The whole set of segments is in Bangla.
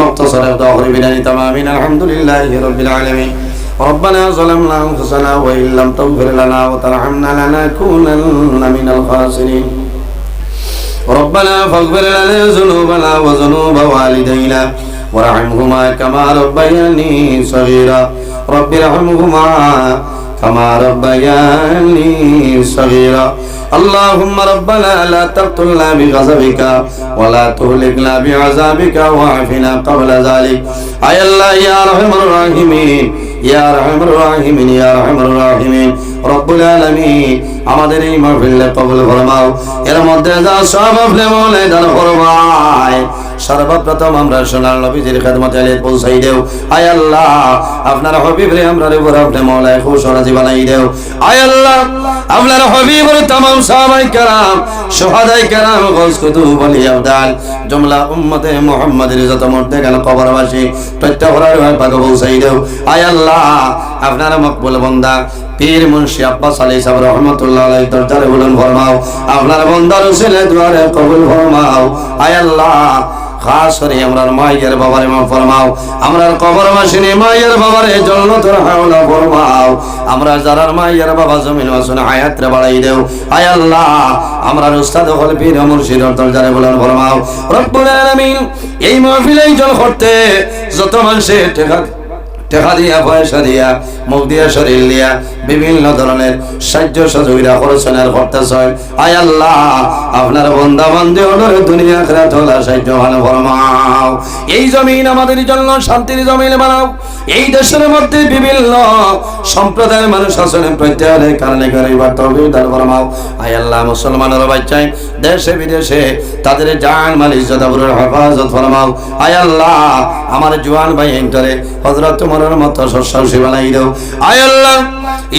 مختصر وآخر بلاد تمامين الحمد لله رب العالمين. ربنا ظلمنا أنفسنا وإن لم تغفر لنا وترحمنا لنكونن من الخاسرين. ربنا فاغفر لنا ذنوبنا وذنوب والدينا وارحمهما كما ربياني صغيرا. رب ارحمهما كما ربياني صغيرا. اللهم ربنا لا تقتلنا بغضبك ولا تهلكنا بعذابك واعفنا قبل ذلك اي الله يا ارحم الراحمين يا ارحم الراحمين يا ارحم الراحمين রব্বুল আলামিন আমাদের এই মাহফিলে কবুল ফরমাও এর মধ্যে যা সব আপনি মনে দান ফরমায় সর্বপ্রথম আমরা সোনার নবীজির খেদমত আলী পৌঁছাই দেও। আয় আল্লাহ, আপনার হবিব রে আমরা উপর আপনি মলায় খুশ বানাই দেও। আয় আল্লাহ আপনার হবিব রে তাম সবাই কারাম, শহাদাই কারাম গজ কুতু বলি আবদাল। জুমলা উম্মতে মুহাম্মাদের যত মরতে গেল কবরবাসী প্রত্যেক হরার ভাই পাকে পৌঁছাই দেও। আয় আল্লাহ, আপনার মকবুল বন্দা, পীর মুন্সি আব্বাস আলী সাহেব রহমতুল্লাহ আলাই দরজারে বলুন ফরমাও। আপনার বন্দার উসিলে দুয়ারে কবুল ফরমাও। আয় আল্লাহ খাস করে আমরার মায়ের বাবারে মা ফরমাও, আমরার কবর মাসিনী মায়ের বাবারে জন্য তোর হাওলা ফরমাও। আমরা যারার মায়ের বাবা জমিন মাসুন হায়াতরে বাড়াই দেও আয় আল্লাহ, আমরার উস্তাদ হল পীর মুর্শিদ দরজারে বলেন, ফরমাও। রব্বুল আলামিন, এই মাহফিলে জল করতে যত মানুষে টেকা টাকা দিয়া পয়সা দিয়া মুখ দিয়া শরীর দিয়া বিভিন্ন ধরনের সাহায্য সহযোগিতা করছেন আর করতেছেন। আয় আল্লাহ, আপনার বন্ধা বান্ধে হলোর দুনিয়া খেলা তোলা সাহায্য ভালো ফরমাও। এই জমিন আমাদের জন্য শান্তির জমিন বানাও। এই দেশের মধ্যে বিভিন্ন সম্প্রদায়ের মানুষ আছেন, প্রত্যেকের কারণে গরিবার দান ফরমাও। আয় আল্লাহ, মুসলমানের বাচ্চাই, দেশে, বিদেশে তাদের জান, মাল, ইজ্জত, আবরুর হেফাজত ফরমাও। আয় আল্লাহ, আমার জোয়ান ভাই এন্টারে হযরত তোমার মতো সসাহসী বানাই দাও। আয় আল্লাহ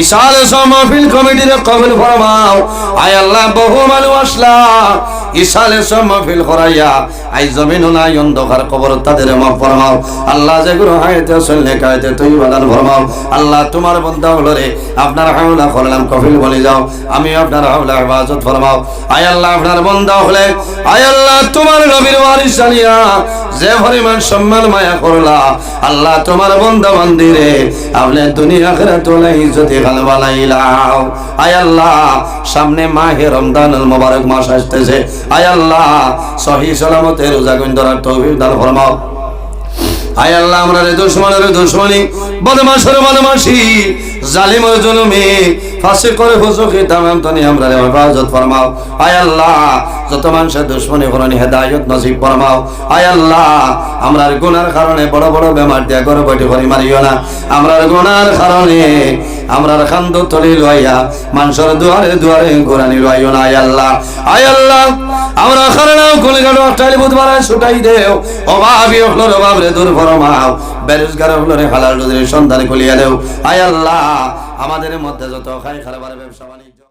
ইসাল মাহফিল কমিটির কবুল ফরমাও। আয় আল্লাহ, বহু মানুষ আসলা। ইসালে মাহফিল করাইয়া আই জমিন নাই অন্ধকার কবর তাদের মাফ ফরমাও। আল্লাহ যেগুলো হাইতে শুনলে কাইতে তুই বাদান ফরমাও। আল্লাহ তোমার বন্ধা হলো রে, আপনার হাওলা করলাম কফিল বলে যাও। আমি আপনার হাওলা হেফাজত ফরমাও। আয় আল্লাহ, আপনার বন্ধা হলে, আয় আল্লাহ, তোমার নবীর ওয়ারিস জানিয়া যে পরিমাণ সম্মান মায়া করলা, আল্লাহ তোমার বন্ধ মন্দিরে আপনি দুনিয়া আখেরা তোলে যদি খাল বানাইলাও আয় আল্লাহ, সামনে মাহে রমদান মোবারক মাস আসতেছে। আয় আল্লাহ, সহি সালামতে রোজা গুণ ধরার তৌফিক দান ফরমাও। আয় আল্লাহ, আমরা রে দুশ্মনের দুশ্মনী বদমাসের বদমাসি জালিমের জুলুমি ফাঁসি করে হুজুকি তামাম তনি আমরা রে হেফাজত ফরমাও। আয় আল্লাহ, যত মানুষের দুশ্মনী করনি হেদায়ত নসিব ফরমাও। আয় আল্লাহ আমরার গুনার কারণে বড় বড় বেমার দিয়া বটি করি মারিও না। আমরার গুনার কারণে আমরার খান্দ তলি লইয়া মানুষের দুয়ারে দুয়ারে গোরানি লইও না আল্লাহ, আয় আল্লাহ। আমরা খারাও কলিগাড় অষ্টাইল বুধবারায় ছুটাই দেও। অভাবি হলোর অভাব রে, দূর ফরমাও। বেরোজগার হলোরে হালাল রোজের সন্ধান কলিয়া দেও। আয় আল্লাহ, আমাদের মধ্যে যত খাই খারাপ ব্যবসা